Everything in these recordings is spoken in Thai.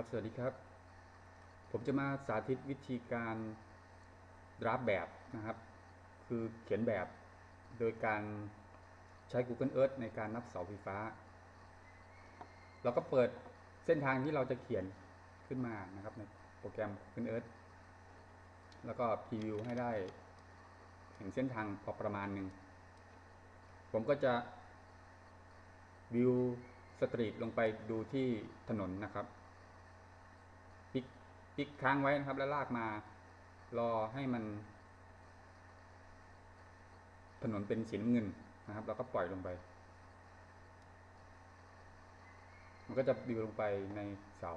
ครับ สวัสดีครับ ผมจะมาสาธิตวิธีการรับแบบนะครับ คือเขียนแบบโดยการใช้ Google Earth ในการนับเสาไฟฟ้า เราก็เปิดเส้นทางที่เราจะเขียนขึ้นมานะครับ ในโปรแกรม Google Earth แล้วก็พรีวิวให้ได้เห็นเส้นทางพอประมาณหนึ่ง ผมก็จะวิวสตรีทลงไปดูที่ถนนนะครับ ปิกค้างไว้นะครับ แล้วลากมา รอให้มัน ถนนเป็นสีน้ำเงินนะครับ แล้วก็ปล่อยลงไป มันก็จะบิวลงไปในเสา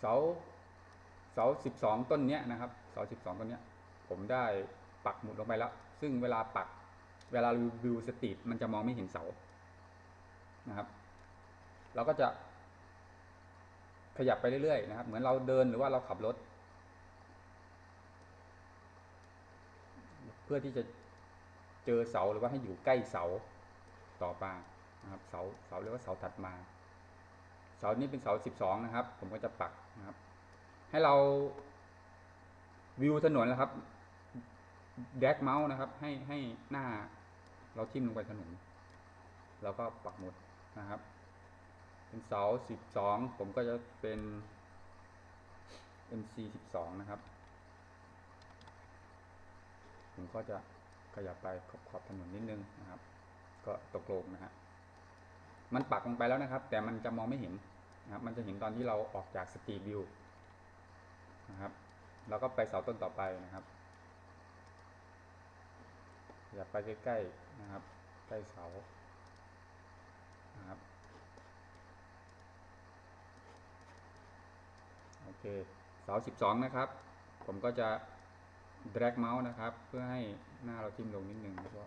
เสาเสาสิบสองต้นเนี้ยนะครับ เสาสิบสองต้นเนี้ย ผมได้ปักหมุดลงไปแล้ว ซึ่งเวลาปัก เวลาวิวสตรีทมันจะมองไม่เห็นเสา นะครับ เราก็จะขยับไปเรื่อยๆนะครับ เหมือนเราเดินหรือว่าเราขับรถ เพื่อที่จะเจอเสาหรือว่าให้อยู่ใกล้เสาต่อมานะครับเสาเสาเรียกว่าเสาถัดมา เสานี้เป็นเสาสิบสองนะครับ ผมก็จะปักนะครับ ให้เราวิวถนนนะครับแดกเมาส์นะครับ ให้ให้หน้าเราทิ่มลงไปถนนแล้วก็ปักหมุด นะครับ เป็นเสาสิบสองผมก็จะเป็น MC สิบสองนะครับ ผมก็จะขยับไปขอบขอบถนนนิดนึงนะครับ ก็ตกลงนะฮะมันปักลงไปแล้วนะครับ แต่มันจะมองไม่เห็นนะครับ มันจะเห็นตอนที่เราออกจากสตรีทวิวนะครับเราก็ไปเสาต้นต่อไปนะครับ อยาไปใกล้ๆนะครับ ใกล้เสา นะครับ โอ เคเสาสิบสองนะครับ ผมก็จะ drag เมาส์นะครับ เพื่อให้หน้าเราทิ่มลงนิดนึงแล้วก็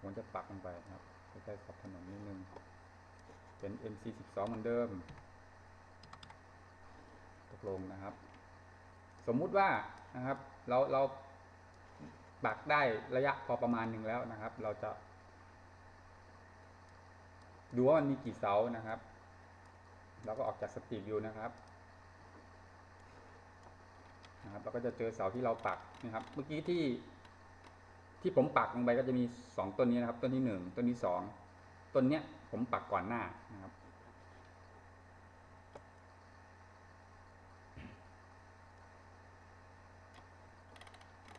ผมจะปักลงไปนะครับใกล้ๆขอบถนนนิดนึง เป็น MC สิบสองเหมือนเดิม ตกลงนะครับ สมมุติว่านะครับ เราเราปักได้ระยะพอประมาณหนึ่งแล้วนะครับ เราจะ ดูว่ามันมีกี่เสานะครับ เราก็ออกจากสตรีทวิวนะครับ เราก็จะเจอเสาที่เราปักนะครับ เมื่อกี้ที่ที่ผมปักลงไปก็จะมีสองต้นนี้นะครับ ต้นที่หนึ่งต้นที่สองต้นเนี้ยผมปักก่อนหน้านะครับ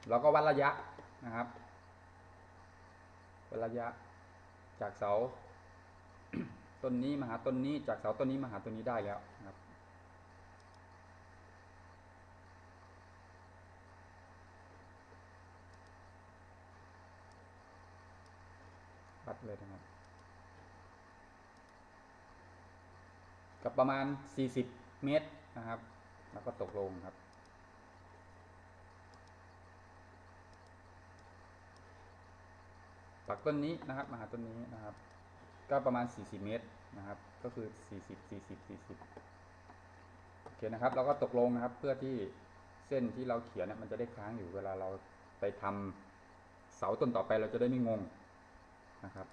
เราก็วัดระยะนะครับวัดระยะจากเสา ต้นนี้มาหาต้นนี้จากเสาต้นนี้มาหาต้นนี้ได้แล้วนะครับ วัดเลยนะครับ กับประมาณ 40 เมตรนะครับ แล้วก็ตกลงครับ ปักต้นนี้นะครับมาหาต้นนี้นะครับ ก็ประมาณ 40 เมตรนะครับ ก็คือ 40 40 40โอเคนะครับ เราก็ตกลงนะครับเพื่อที่เส้นที่เราเขียนเนี่ยมันจะได้ค้างอยู่เวลาเราไปทำเสาต้นต่อไปเราจะได้ไม่งง นะครับ